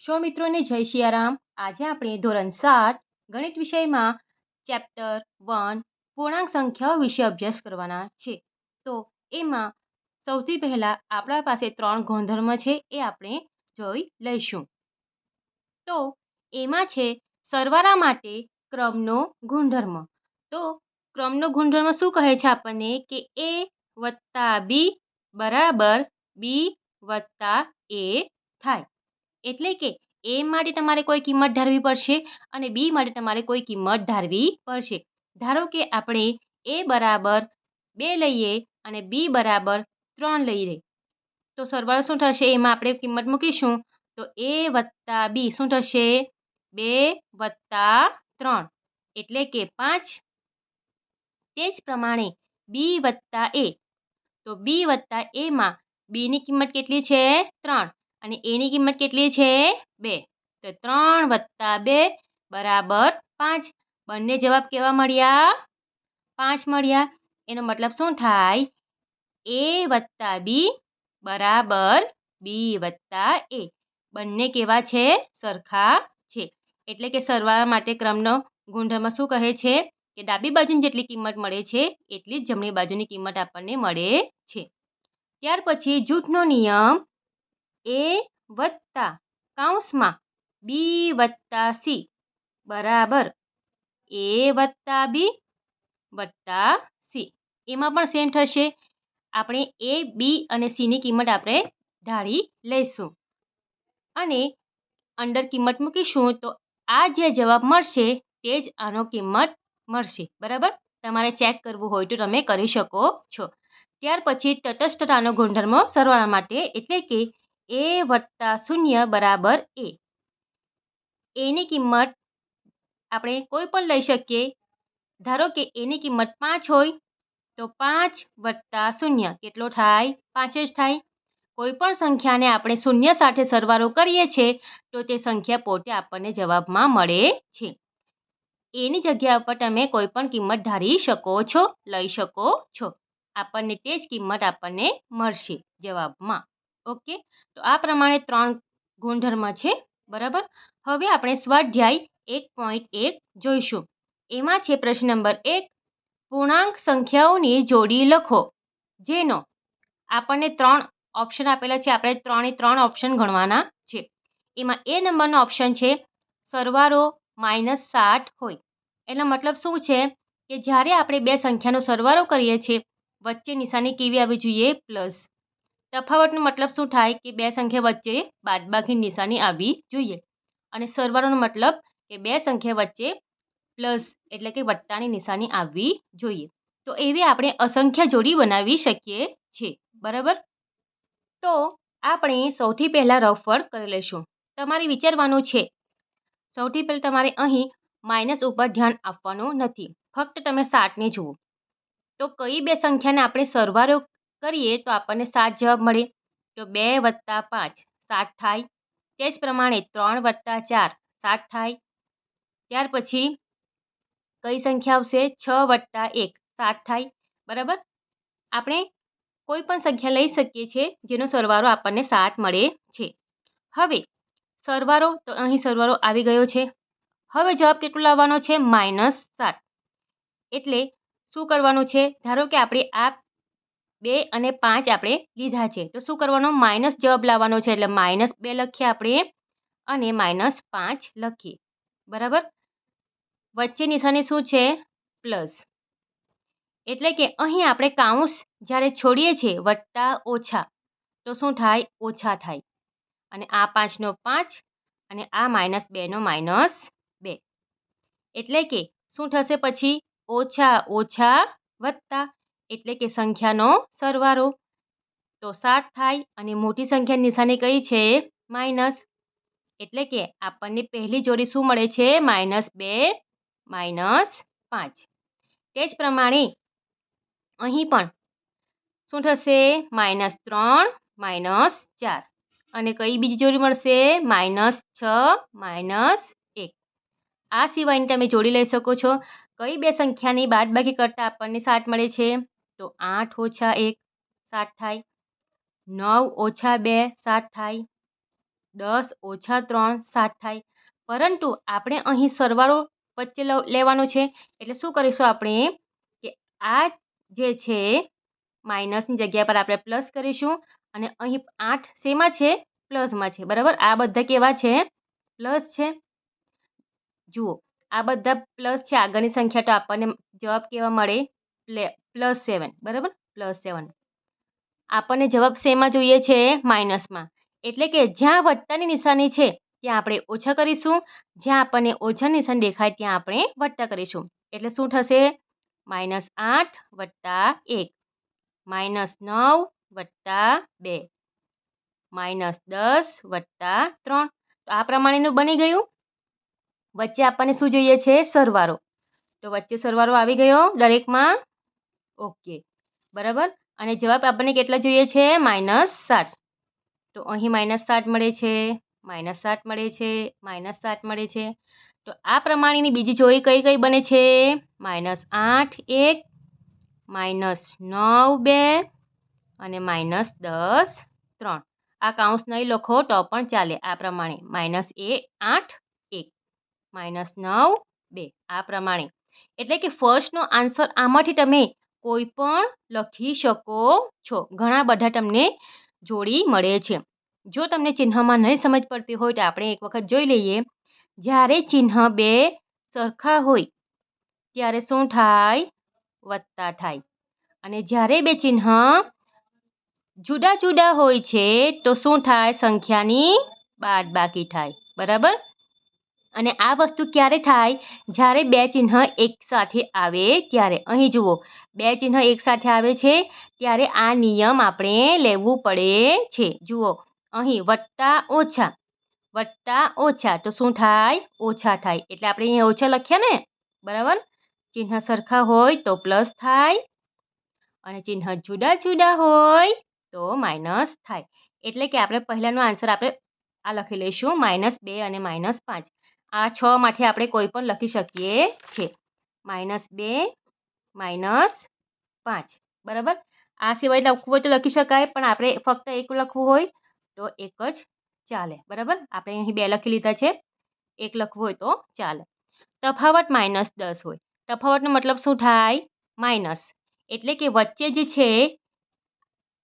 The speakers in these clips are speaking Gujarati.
શો મિત્રોને જય સિયારામ આજે આપણે ધોરણ સાત ગણિત વિષયમાં ચેપ્ટર વન પૂર્ણાંક સંખ્યાઓ વિશે અભ્યાસ કરવાના છે. તો એમાં સૌથી પહેલાં આપણા પાસે ત્રણ ગુણધર્મ છે એ આપણે જોઈ લઈશું. તો એમાં છે સરવાળા માટે ક્રમનો ગુણધર્મ. તો ક્રમનો ગુણધર્મ શું કહે છે આપણને કે એ વત્તા બી બરાબર બી વત્તા એ થાય. એટલે કે એ માટે તમારે કોઈ કિંમત ધારવી પડશે અને બી માટે તમારે કોઈ કિંમત ધારવી પડશે. ધારો કે આપણે એ બરાબર બે લઈએ અને બી બરાબર ત્રણ લઈએ. તો સરવાળો શું થશે? એમાં આપણે કિંમત મૂકીશું. તો એ વત્તા બી શું થશે? બે વત્તા ત્રણ. એટલે કે પાંચ. તે જ પ્રમાણે બી વત્તા એ. તો બી વત્તા એમાં બીની કિંમત કેટલી છે? ત્રણ. અને એની કિંમત કેટલી છે? બે. તો ત્રણ વત્તા બે બરાબર પાંચ. બંને જવાબ કેવા મળ્યા? પાંચ મળ્યા. એનો મતલબ શું થાય? એ વત્તા બી બરાબર બી વત્તા એ. બંને કેવા છે? સરખા છે. એટલે કે સરવાળા માટે ક્રમનો ગુણધર્મ શું કહે છે? કે ડાબી બાજુની જેટલી કિંમત મળે છે, એટલી જ જમણી બાજુની કિંમત આપણને મળે છે. ત્યાર પછી જૂથનો નિયમ એ વત્તા કૌંસમાં બી વત્તા સી. બરાબર. એ વત્તા બી વત્તા સી. એમાં પણ સેમ થશે. આપણે એ, બી અને સીની કિંમત આપણે ઢાળી લઈશું. અને અંદર કિંમત મૂકીશું તો આ જે જવાબ મળશે તે જ આનો કિંમત મળશે. બરાબર? તમારે ચેક કરવું હોય તો તમે કરી શકો છો. ત્યાર પછી તટસ્થતાનો ગુણધર્મ સરવાળા માટે એટલે કે એ વત્તા શૂન્ય બરાબર એ. એની કિંમત આપણે કોઈ પણ લઈ શકીએ. ધારો કે એની કિંમત પાંચ હોય, તો પાંચ વત્તા શૂન્ય કેટલો થાય? પાંચ જ થાય. કોઈ પણ સંખ્યાને આપણે શૂન્ય સાથે સરવાળો કરીએ છીએ, તો તે સંખ્યા પોતે આપણને જવાબમાં મળે છે. એની જગ્યા પર તમે કોઈ પણ કિંમત ધારી શકો છો, લઈ શકો છો. આપણને તે જ કિંમત આપણને મળશે જવાબમાં. ઓકે? તો આ પ્રમાણે ત્રણ ગુણધર્મ છે, બરાબર? હવે આપણે સ્વાધ્યાય એક પોઈન્ટ એક જોઈશું. એમાં છે પ્રશ્ન નંબર એક, પૂર્ણાંક સંખ્યાઓની જોડી લખો. જેનો આપણને ત્રણ ઓપ્શન આપેલા છે, આપણે ત્રણે ત્રણ ઓપ્શન ગણવાના છે. એમાં એ નંબરનો ઓપ્શન છે સરવારો માઇનસ સાઠ હોય. એનો મતલબ શું છે કે જ્યારે આપણે બે સંખ્યાનો સરવારો કરીએ છીએ, વચ્ચે નિશાની કેવી આવવી જોઈએ? પ્લસ તફાવતનો મતલબ શું થાય કે બે સંખ્યા વચ્ચે બાદબાકી નિશાની આવવી જોઈએ? અને સરવાળોનો મતલબ કે બે સંખ્યા વચ્ચે પ્લસ એટલે કે વટ્ટાની નિશાની આવવી જોઈએ. તો એવી આપણે અસંખ્ય જોડી બનાવી શકીએ છીએ, બરાબર? તો આપણે સૌથી પહેલાં રફ કરી લઈશું. તમારે વિચારવાનું છે, સૌથી પહેલાં તમારે અહીં માઇનસ ઉપર ધ્યાન આપવાનું નથી. ફક્ત તમે સાતને જુઓ. તો કઈ બે સંખ્યાને આપણે સરવાળો કરીએ તો આપણને સાત જવાબ મળે. તો બે વત્તા પાંચ, સાત થાય. તે જ પ્રમાણે ત્રણ વત્તા ચાર, સાત થાય. ત્યાર પછી કઈ સંખ્યા આવશે? છ વત્તા એક, સાત થાય. બરાબર? આપણે કોઈ પણ સંખ્યા લઈ શકીએ છીએ, જેનો સરવાળો આપણને સાત મળે છે. હવે સરવાળો, તો અહીં સરવાળો આવી ગયો છે. હવે જવાબ કેટલો લાવવાનો છે? માઇનસ સાત. એટલે શું કરવાનું છે? ધારો કે આપણે આ બે અને પાંચ આપણે લીધા છે. તો શું કરવાનો? માઇનસ જવાબ લાવવાનો છે. એટલે માઇનસ બે લખીએ આપણે અને માઇનસ પાંચ લખીએ. બરાબર? વચ્ચે નિશાની શું છે? પ્લસ. એટલે કે અહીં આપણે કાઉન્સ જ્યારે છોડીએ છીએ વત્તા ઓછા, તો શું થાય? ઓછા થાય. અને આ પાંચનો પાંચ અને આ માઇનસ બેનો માઇનસ બે. એટલે કે શું થશે પછી? ઓછા ઓછા વત્તા એટલે કે સંખ્યાનો સરવાળો. તો સાત થાય અને મોટી સંખ્યાની નિશાની કઈ છે? માઇનસ એટલે કે આપણને પહેલી જોડી શું મળે છે? માઇનસ બે માઇનસ પાંચ. તે જ પ્રમાણે અહીં પણ શું થશે? માઇનસ ત્રણ માઇનસ ચાર. અને કઈ બીજી જોડી મળશે? માઇનસ છ માઇનસ એક. આ સિવાયની તમે જોડી લઈ શકો છો. કઈ બે સંખ્યાની બાદબાકી કરતાં આપણને સાત મળે છે? તો આઠ ઓછા એક, સાત થાય. નવ ઓછા બે, સાત થાય. દસ ઓછા ત્રણ, સાત થાય. પરંતુ આપણે અહીં સરવાળો વચ્ચે લેવાનો છે. એટલે શું કરીશું આપણે કે આ જે છે માઇનસની જગ્યા પર આપણે પ્લસ કરીશું. અને અહીં આઠ શેમાં છે? પ્લસમાં છે. બરાબર? આ બધા કેવા છે? પ્લસ છે. જુઓ, આ બધા પ્લસ છે. આગળની સંખ્યા તો આપણને જવાબ કેવા મળે? પ્લસ સેવન, બરાબર? Plus seven. આપણને જવાબ શેમાં જોઈએ છે માઇનસમાં. એટલે કે જ્યાં વત્તાની નિશાની છે, ત્યાં આપણે ઓછા કરીશું. જ્યાં આપણને ઓછા નિશાન દેખાય, ત્યાં આપણે વત્તા કરીશું. એટલે શું થશે? માઇનસ આઠ વત્તા એક. માઇનસ નવ વત્તા બે. માઇનસ દસ વત્તા ત્રણ. તો આ પ્રમાણેનું બની ગયું. વચ્ચે આપણને શું જોઈએ છે? સરવારો તો વચ્ચે સરવારો આવી ગયો દરેકમાં. ઓકે. બરાબર? અને જવાબ આપણને કેટલા જોઈએ છે? માઇનસ સાત. તો અહીં માઇનસ સાત મળે છે માઇનસ સાત મળે છે માઇનસ સાત મળે છે. તો આ પ્રમાણેની બીજી જોડી કઈ કઈ બને છે? માઇનસ આઠ એક માઇનસ નવ બે અને માઇનસ દસ ત્રણ. આ કાઉન્સ નહીં લખો તો પણ ચાલે આ પ્રમાણે. માઇનસ એ આઠ એક માઇનસ નવ બે આ પ્રમાણે. એટલે કે ફર્સ્ટનો આન્સર આમાંથી તમે કોઈ પણ લખી શકો છો. ઘણા બધા તમને જોડી મળે છે. જો તમને ચિહ્નમાં નહીં સમજ પડતી હોય તો આપણે એક વખત જોઈ લઈએ. જ્યારે ચિહ્ન બે સરખા હોય, ત્યારે શું થાય? વત્તા થાય. અને જ્યારે બે ચિહ્ન જુદા જુદા હોય છે, તો શું થાય? સંખ્યાની બાદ બાકી થાય. બરાબર? અને આ વસ્તુ ક્યારે થાય? જ્યારે બે ચિહ્ન એકસાથે આવે ત્યારે. અહીં જુઓ, બે ચિહ્ન એકસાથે આવે છે ત્યારે આ નિયમ આપણે લેવું પડે છે. જુઓ, અહીં વત્તા ઓછા વત્તા ઓછા. તો શું થાય? ઓછા થાય. એટલે આપણે અહીંયા ઓછા લખ્યા ને? બરાબર? ચિહ્ન સરખા હોય તો પ્લસ થાય અને ચિહ્ન જુદા જુદા હોય તો માઇનસ થાય. એટલે કે આપણે પહેલાંનો આન્સર આપણે આ લખી લઈશું. માઇનસ બે અને માઇનસ પાંચ. આ છ માટે આપણે કોઈ પણ લખી શકીએ છીએ માઇનસ બે, માઇનસ પાંચ. બરાબર? આ સિવાય લખવું હોય તો લખી શકાય, પણ આપણે ફક્ત એક લખવું હોય તો એક જ ચાલે. બરાબર? આપણે અહીં બે લખી લીધા છે. એક લખવું હોય તો ચાલે. તફાવત માઇનસ દસ હોય. તફાવતનો મતલબ શું થાય? માઇનસ. એટલે કે વચ્ચે જે છે,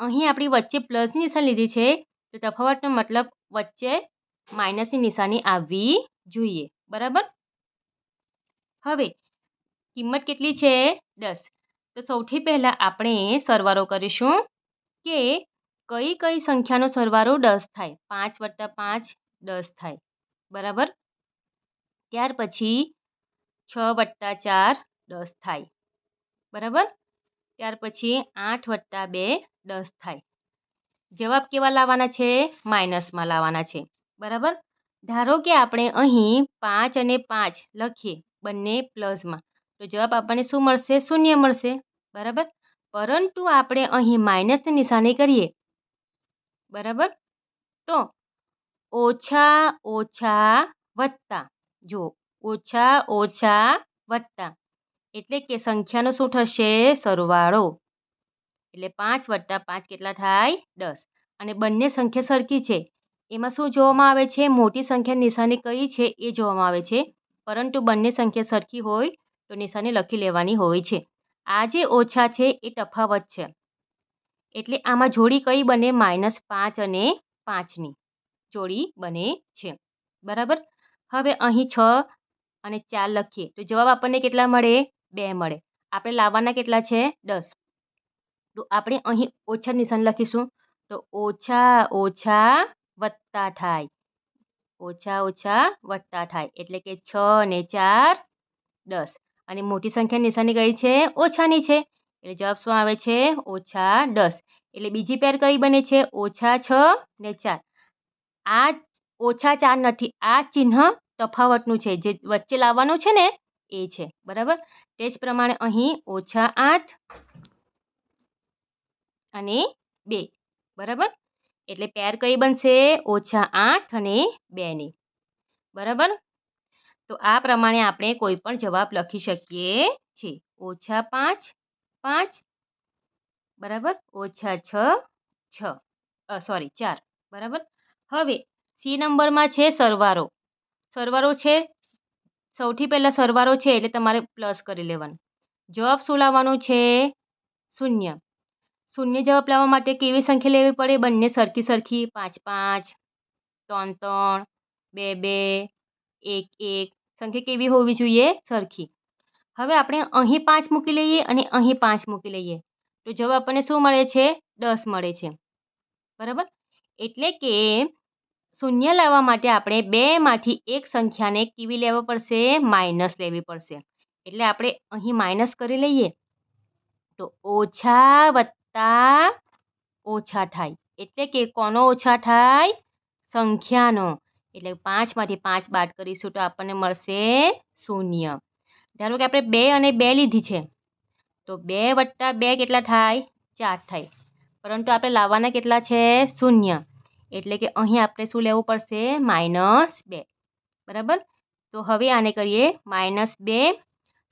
અહીં આપણી વચ્ચે પ્લસની નિશાન લીધી છે, તો તફાવતનો મતલબ વચ્ચે માઇનસની નિશાની આવવી જોઈએ. બરાબર? હવે, કિંમત કેટલી છે? દસ. તો સૌથી પહેલાં આપણે સરવારો કરીશું કે કઈ કઈ સંખ્યાનો સરવારો દસ થાય. પાંચ વત્તા પાંચ દસ થાય. બરાબર? ત્યાર પછી છ વત્તા ચાર દસ થાય. બરાબર? ત્યાર પછી આઠ વત્તા બે દસ થાય. જવાબ કેવા લાવવાના છે? માઇનસમાં લાવવાના છે. બરાબર? ધારો કે આપણે અહીં પાંચ અને પાંચ લખીએ બંને પ્લસમાં, તો જવાબ આપણને શું મળશે? શૂન્ય મળશે, બરાબર? પરંતુ આપણે અહીં માઇનસની નિશાની કરીએ, બરાબર? તો ઓછા ઓછા વત્તા, જો ઓછા ઓછા વત્તા, એટલે કે સંખ્યાનો શું થશે? સરવાળો. એટલે પાંચ વત્તા પાંચ કેટલા થાય? દસ. અને બંને સંખ્યા સરખી છે. એમાં શું જોવામાં આવે છે? મોટી સંખ્યા નિશાની કઈ છે? એ જોવામાં આવે છે. પરંતુ બંને સંખ્યા સરખી હોય તો નિશાની લખી લેવાની હોય છે. આ જે ઓછા છે એ તફાવત છે. એટલે આમાં જોડી કઈ બને? માઇનસ પાંચ અને પાંચની જોડી બને છે. બરાબર? હવે અહીં છ અને ચાર લખીએ. તો જવાબ આપણને કેટલા મળે? બે મળે. આપણે લાવવાના કેટલા છે? દસ. તો આપણે અહીં ઓછા નિશાન લખીશું. તો ઓછા ઓછા વત્તા થાય. ઓછા ઓછા વત્તા થાય. એટલે કે છ ને ચાર, દસ. અને મોટી સંખ્યાની નિશાની કઈ છે? ઓછાની છે. એટલે જવાબ શું આવે છે? ઓછા દસ. એટલે બીજી પેર કઈ બને છે? ઓછા છ ને ચાર. આ ઓછા ચાર નથી. આ ચિહ્ન તફાવતનું છે. જે વચ્ચે લાવવાનું છે ને, એ છે. બરાબર? તે જ પ્રમાણે અહીં ઓછા આઠ અને બે. બરાબર? એટલે પેર કઈ બનશે? ઓછા આઠ અને બેની. બરાબર? તો આ પ્રમાણે આપણે કોઈ પણ જવાબ લખી શકીએ છીએ. ઓછા પાંચ પાંચ. બરાબર? ઓછા છ છ. સોરી ચાર. બરાબર? હવે સી નંબરમાં છે સરવારો. સરવારો છે? સૌથી પહેલાં સરવારો છે એટલે તમારે પ્લસ કરી લેવાનું. જવાબ શું લાવવાનો છે? શૂન્ય. શૂન્ય જવાબ લાવવા માટે કેવી સંખ્યા લેવી પડે? બંને સરખી સરખી. પાંચ પાંચ, ત્રણ ત્રણ, બે બે, એક એક. સંખ્યા કેવી હોવી જોઈએ? સરખી. હવે આપણે અહીં પાંચ મૂકી લઈએ અને અહીં પાંચ મૂકી લઈએ. તો જવાબ આપણને શું મળે છે? દસ મળે છે. બરાબર? એટલે કે શૂન્ય લાવવા માટે આપણે બેમાંથી એક સંખ્યાને કેવી લેવા પડશે? માઇનસ લેવી પડશે. એટલે આપણે અહીં માઇનસ કરી લઈએ. તો ઓછા વત્તા ઓછા થાય. એટલે કે કોનો ઓછા થાય? સંખ્યાનો. એટલે પાંચમાંથી પાંચ બાદ કરીશું તો આપણને મળશે શૂન્ય. ધારો કે આપણે બે અને બે લીધી છે, તો બે વત્તા બે કેટલા થાય? ચાર થાય. પરંતુ આપણે લાવવાના કેટલા છે? શૂન્ય. એટલે કે અહીં આપણે શું લેવું પડશે? માઇનસ બે. બરાબર? તો હવે આને કરીએ માઇનસ બે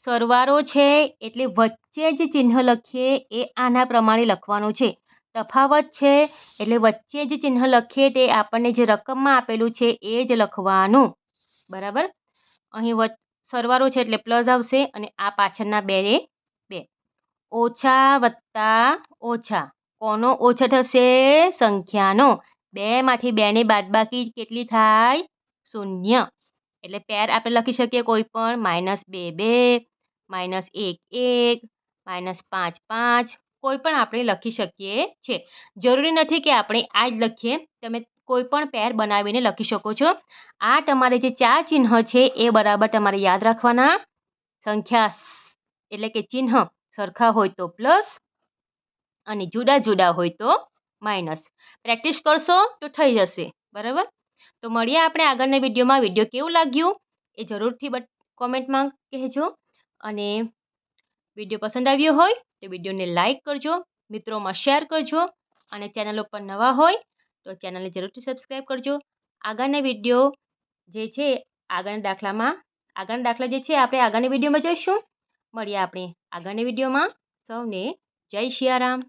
સરવારો છે એટલે વચ્ચે જે ચિહ્ન લખીએ એ આના પ્રમાણે લખવાનું છે. તફાવત છે એટલે વચ્ચે જે ચિહ્ન લખીએ તે આપણને જે રકમમાં આપેલું છે એ જ લખવાનું. બરાબર? અહીં સરવારો છે એટલે પ્લસ આવશે અને આ પાછળના બે બે. ઓછા વત્તા ઓછા. કોનો ઓછો થશે? સંખ્યાનો. બેમાંથી બેની બાદબાકી કેટલી થાય? શૂન્ય. એટલે પેર આપણે લખી શકીએ કોઈ પણ, માઇનસ બે બે. માઇનસ એક એક માઇનસ પાંચ પાંચ, કોઈ પણ આપણે લખી શકીએ છીએ જરૂરી નથી કે આપણે આ જ લખીએ, તમે કોઈ પણ પેર બનાવીને લખી શકો છો. આ તમારે જે ચાર ચિહ્ન છે એ બરાબર તમારે યાદ રાખવાના. સંખ્યા એટલે કે ચિહ્ન સરખા હોય તો પ્લસ અને જુદા જુદા હોય તો માઇનસ પ્રેક્ટિસ કરશો તો થઈ જશે, બરાબર? તો મળીએ આપણે આગળના વિડીયોમાં. વીડિયો કેવું લાગ્યું એ જરૂરથી બટ કોમેન્ટમાં કહેજો. અને વીડિયો પસંદ આવ્યો હોય તો વિડીયોને લાઇક કરજો, મિત્રોમાં શેર કરજો અને ચેનલ ઉપર નવા હોય તો ચેનલને જરૂરથી સબસ્ક્રાઈબ કરજો. આગળના વીડિયો જે છે, આગળના દાખલામાં, આગળના દાખલા જે છે, આપણે આગળની વિડીયોમાં જોઈશું. મળીએ આપણે આગળની વિડીયોમાં. સૌને જય શિયારામ.